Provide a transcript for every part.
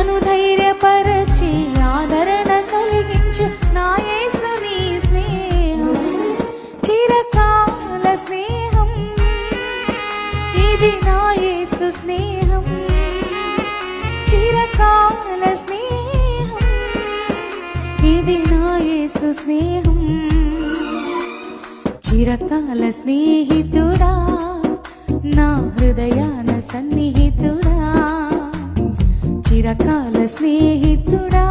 నన్ను ధైర్యపరచి ఆదరణ కలిగించు. నా యేసు నీ స్నేహం చిరకాల స్నేహం. ఇది నా యేసు స్నేహం చిరకాల స్నేహం. ఇది నా యేసు స్నేహం. చిరకాల స్నేహితుడా నా హృదయాన సన్నిహితుడా. రకాల స్నేహితుడా?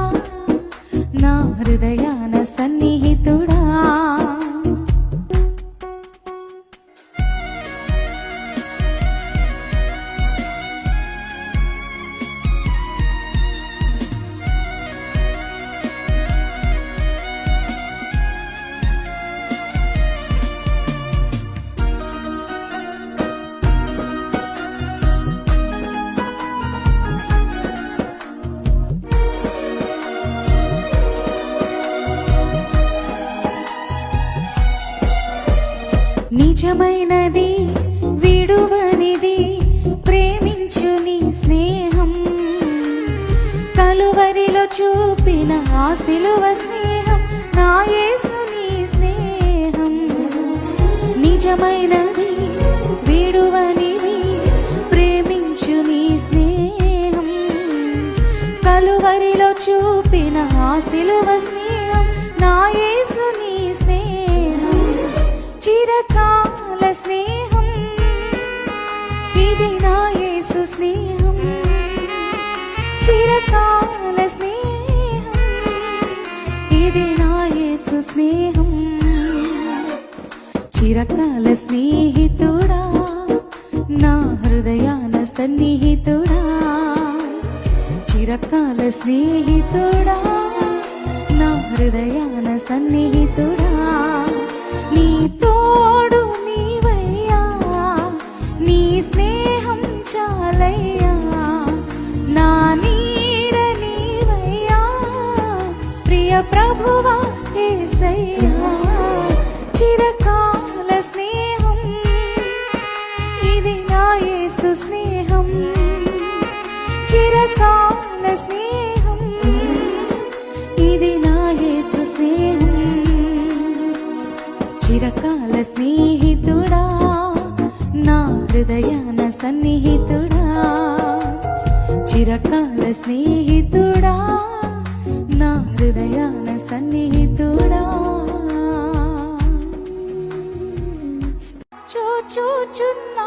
నా హృదయాన సన్ నిజమైనది విడువనిది ప్రేమించు నీ స్నేహం. కలువరిలో చూపిన ఆ సిలువ స్నేహం నా యేసు నీ స్నేహం. నిజమైనది విడువనిది ప్రేమించు నీ స్నేహం. కలువరిలో చూపిన ఆ సిలువ స్నేహం నా యేసు ఇది నా యేసు స్నేహం చిరకాల స్నేహం. ఇది నా యేసు స్నేహం. చిరకాల స్నేహితుడా నా హృదయాన సన్నిహితుడా. చిరకాల స్నేహితుడా నా హృదయాన సన్నిహితుడా ఇది నా యేసు స్నేహం చిరకాల స్నేహం. ఇది నా యేసు స్నేహం చిరకాల స్నేహితుడా నా హృదయాన సన్నిహితుడా. చిరకాల స్నేహితుడా నా హృదయాన సన్నిహితుడా. చూచుచున్న